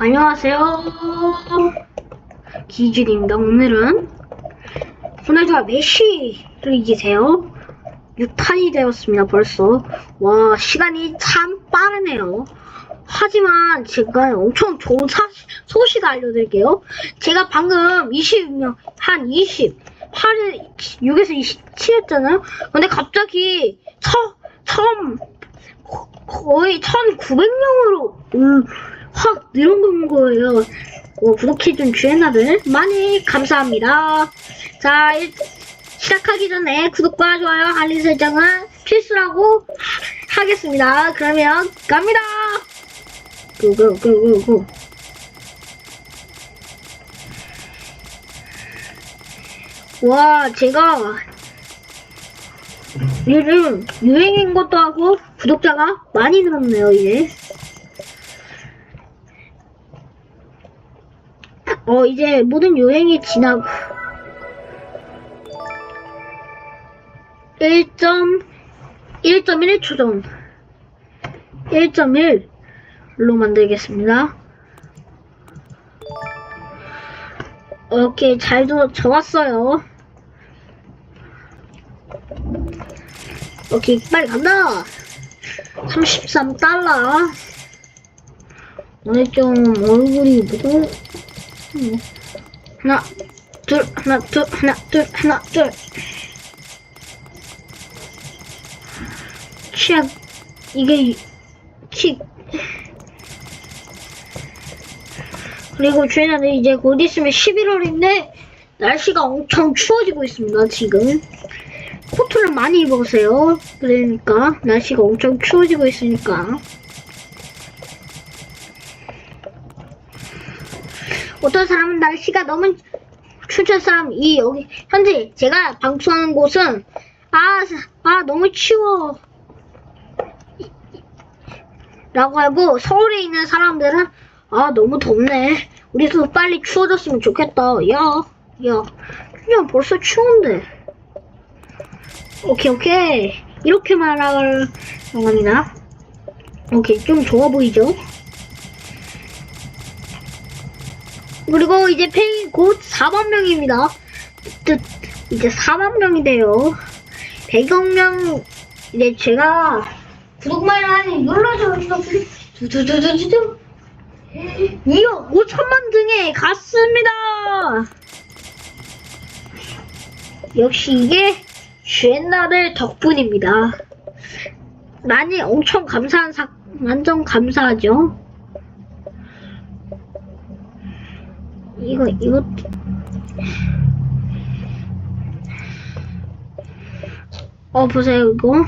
안녕하세요. 기준입니다. 오늘은 호날두가 메시를 이기세요. 6탄이 되었습니다. 벌써. 와 시간이 참 빠르네요. 하지만 제가 엄청 좋은 사, 소식 알려드릴게요. 제가 방금 20명, 한 28일, 6에서 27 했잖아요. 근데 갑자기 처, 처음 거- 거의 1900명으로 확 늘어난 거예요. 어, 구독해준 주연아들 많이 감사합니다. 자, 일- 시작하기 전에 구독과 좋아요, 알림 설정은 필수라고 하- 하겠습니다. 그러면 갑니다. 고고고고고. 와, 제가 요즘 유행인 것도 하고 구독자가 많이 늘었네요, 이제. 어, 이제 모든 유행이 지나고 1.1.1 초 전 1.1로 만들겠습니다. 오케이, 잘도 적었어요. 오케이, 빨리 간다! 33달러. 오늘 좀 얼굴이 무거워. 음. 하나, 둘, 하나, 둘, 하나, 둘, 하나, 둘. 취약, 이게, 치, 그리고 주인한테 이제 곧 있으면 11월인데, 날씨가 엄청 추워지고 있습니다, 지금. 코트를 많이 입으세요. 그러니까, 날씨가 엄청 추워지고 있으니까. 어떤 사람은 날씨가 너무 추천 사람 이 여기 현재 제가 방송하는 곳은 아, 아 너무 추워. 라고 하고 서울에 있는 사람들은 아 너무 덥네. 우리도 빨리 추워졌으면 좋겠다. 야야 그냥 벌써 추운데. 오케이 오케이. 이렇게 말할 겁니다 오케이 좀 좋아 보이죠 그리고 이제 팬이 곧 4만 명입니다. 뜻, 이제 4만 명이 돼요. 100여 명, 이제 제가 구독만이 눌러줘서 두두두두두 2억 5천만 등에 갔습니다. 역시 이게 쥐엔나들 덕분입니다. 많이 엄청 감사한 사, 완전 감사하죠. 이거 이거. 어 보세요 이거.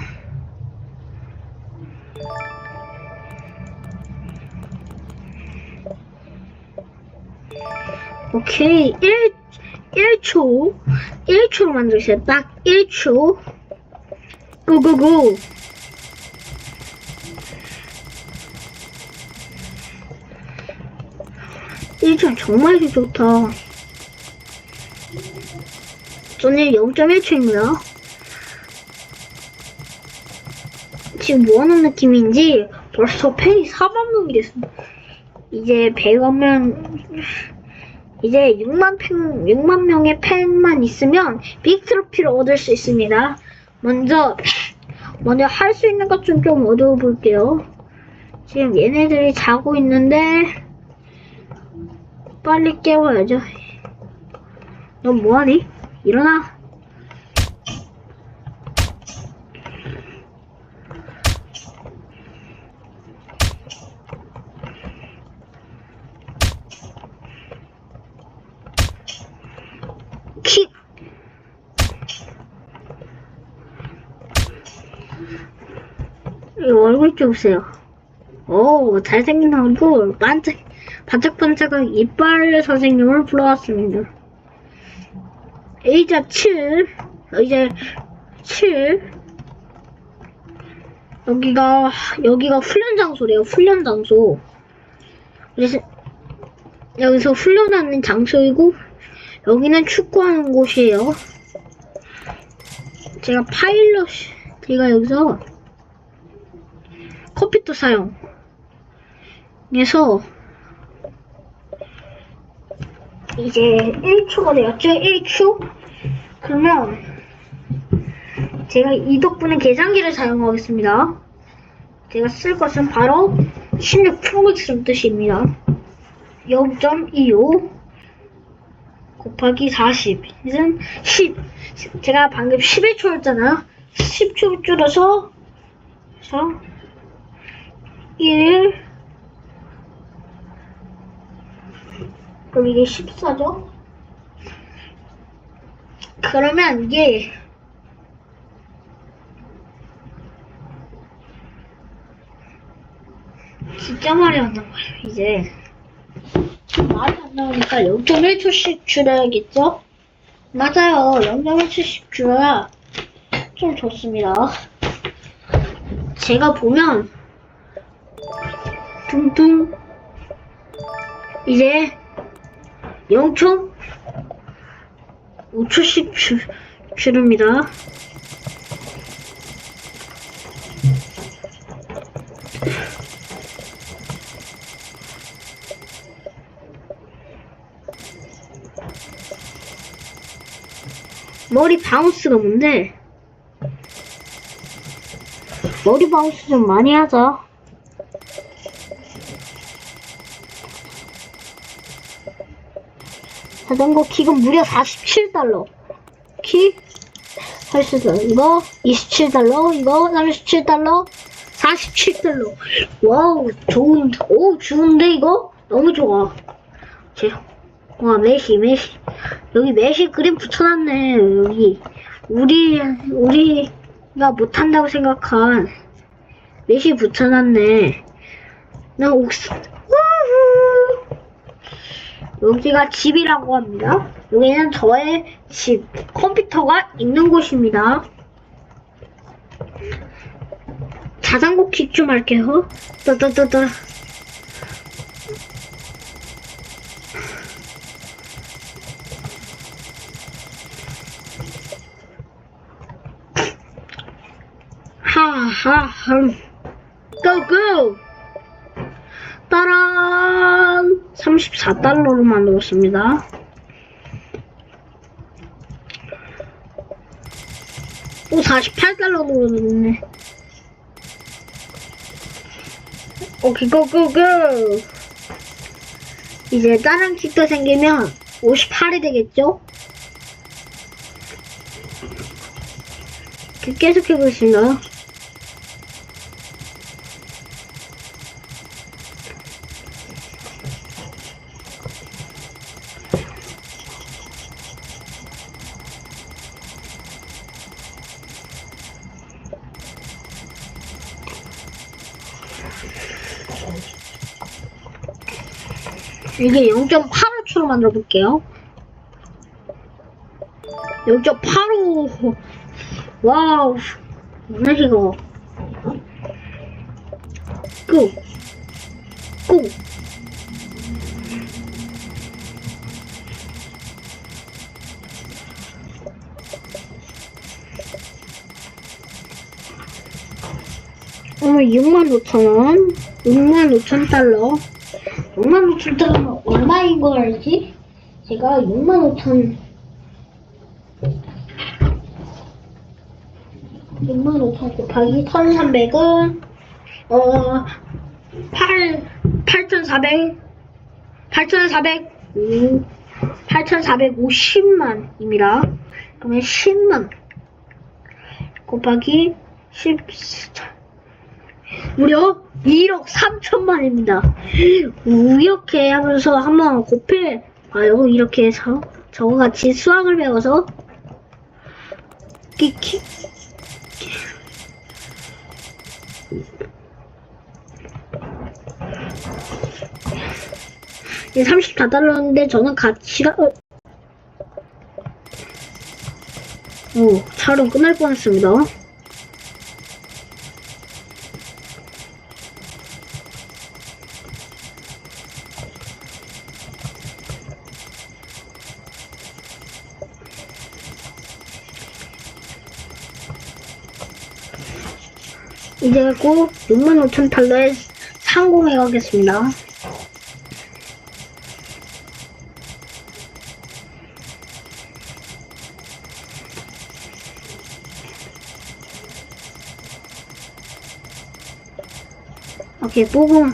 오케이 1 1초 1초로 만들었어요. 딱 1초. 고고고 일점 정말 좋다. 저는 0.1초입니다. 지금 뭐하는 느낌인지 벌써 팬이 4만 명이 됐습니다. 이제 100만 명, 이제 6만 팬, 6만 명의 팬만 있으면 빅 트로피를 얻을 수 있습니다. 먼저, 먼저 할 수 있는 것 좀 좀 얻어볼게요. 지금 얘네들이 자고 있는데, 빨리 깨워야죠. 넌 뭐하니? 일어나. 킥. 이 얼굴 좀 보세요. 오, 잘생긴 얼굴. 반짝, 반짝반짝한 이빨 선생님을 불러왔습니다. A자 7, 어, 이제 7. 여기가, 여기가 훈련 장소래요, 훈련 장소. 그래서, 여기서 훈련하는 장소이고, 여기는 축구하는 곳이에요. 제가 파일럿, 제가 여기서 컴퓨터 사용. 해서 이제 1초가 되었죠? 1초? 그러면 제가 이 덕분에 계산기를 사용하겠습니다. 제가 쓸 것은 바로 16 프로믹스란 뜻입니다. 0.25 곱하기 40. 이는 10. 제가 방금 11초였잖아요. 10초 줄여서 그래서 1 그럼 이게 14죠? 그러면 이게 진짜 말이 안 나와요 이제 말이 안 나오니까 0.1초씩 줄여야겠죠? 맞아요 0.1초씩 줄여야 좀 좋습니다 제가 보면 둥둥 이제 0초 5초씩 줄, 줄입니다. 머리 바운스가 뭔데? 머리 바운스 좀 많이 하자. 자전거 킥은 무려 47달러. 킥 80달러. 이거 27달러. 이거 37달러. 47달러. 와우, 좋은, 오, 좋은데, 이거? 너무 좋아. 제, 와, 메시, 메시. 여기 메시 그림 붙여놨네, 여기. 우리, 우리가 못한다고 생각한 메시 붙여놨네. 나 옥스. 여기가 집이라고 합니다. 여기는 저의 집, 컴퓨터가 있는 곳입니다. 자전거 킥 좀 할게요. 따따따따. 하하하. 고고! 따란! 34달러로 만들었습니다. 오, 48달러로 늘어났네. 오케이, 고고고! 이제 다른 킥도 생기면 58이 되겠죠? 계속 있습니 이게 0.85초로 만들어 볼게요. 0.85 와우. 뭐야 이거? 꾹 꾹. 오늘 65,000원 65,000달러 65,000달러면 얼마인 거 알지? 제가 65,000 65,000 곱하기 1,300은 어 8, 8,400 8,400 음, 8,450만입니다. 그러면 10만 곱하기 10 무려 1억 3천만입니다. 이렇게 하면서 한번 곱해 봐요. 이렇게 해서 저거 같이 수학을 배워서 끼키 이 34달러인데 저는 가치가 어. 오, 촬영 끝날 뻔했습니다. 이제 꼭 65,000달러에 상공에 가겠습니다. 오케이, 뽀금.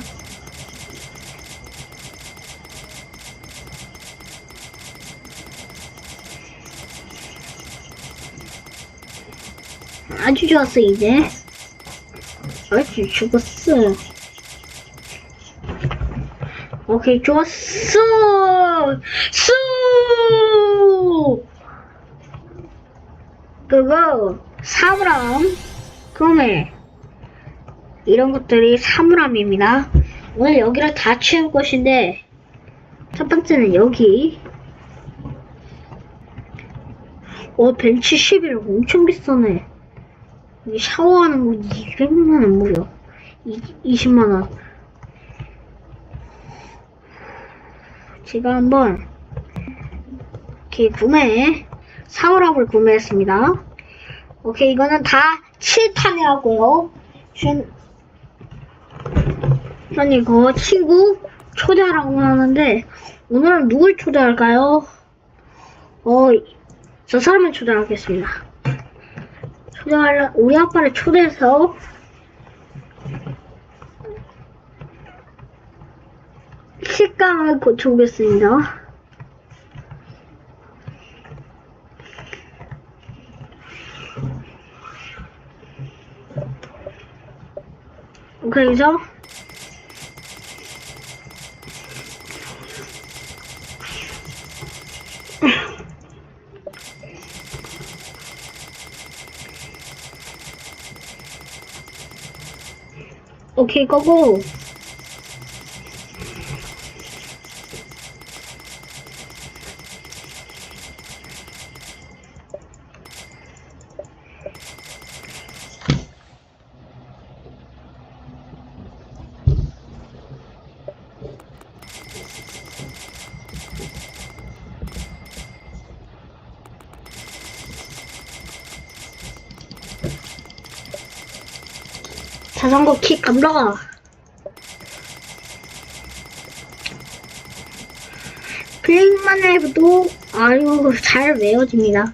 아주 좋았어, 이제. 아주 죽었어. 오케이, 좋았어! 수! 그거, 사물함, 그러네. 이런 것들이 사물함입니다. 오늘 여기를 다 채울 것인데, 첫 번째는 여기. 어, 벤치 11 엄청 비싸네. 샤워하는 거 200만 원 무려. 20만 원. 제가 한번, 이렇게 구매, 사물함을 구매했습니다. 오케이, 이거는 다 7탄에 하고요. 전, 전 이거 친구 초대하라고 하는데, 오늘은 누굴 초대할까요? 어, 저 사람을 초대하겠습니다. 초대할, 우리 아빠를 초대해서, 식감을 고쳐보겠습니다. 그래서 오케 이 고고 자전거 킥 감다가 클릭만 해도 아유 잘 외워집니다.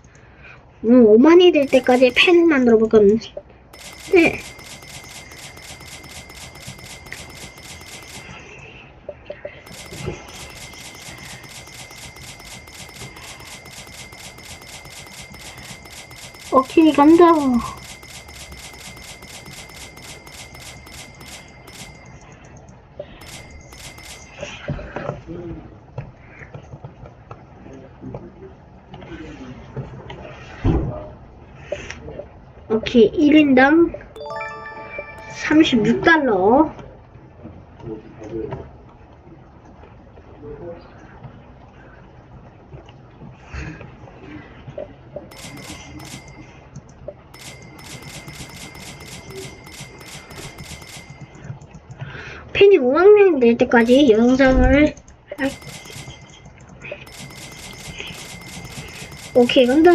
음, 5만이 될 때까지 펜을 만들어 볼 건데 네. 오케이 간다. 오케이 1인당 36달러. 팬이 5만 명될 때까지 영상을 할... 오케이 간다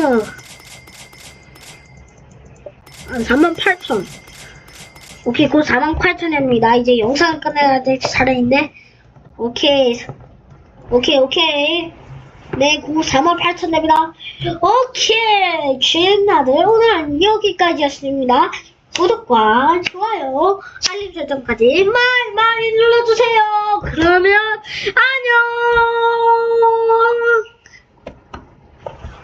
한 48,000. 오케이, 곧 48,000입니다. 이제 영상을 끝내야 될 차례인데. 오케이. 오케이, 오케이. 네, 곧 48,000입니다. 오케이. 주인나들 오늘은 여기까지였습니다. 구독과 좋아요, 알림 설정까지 많이 많이 눌러주세요. 그러면 안녕!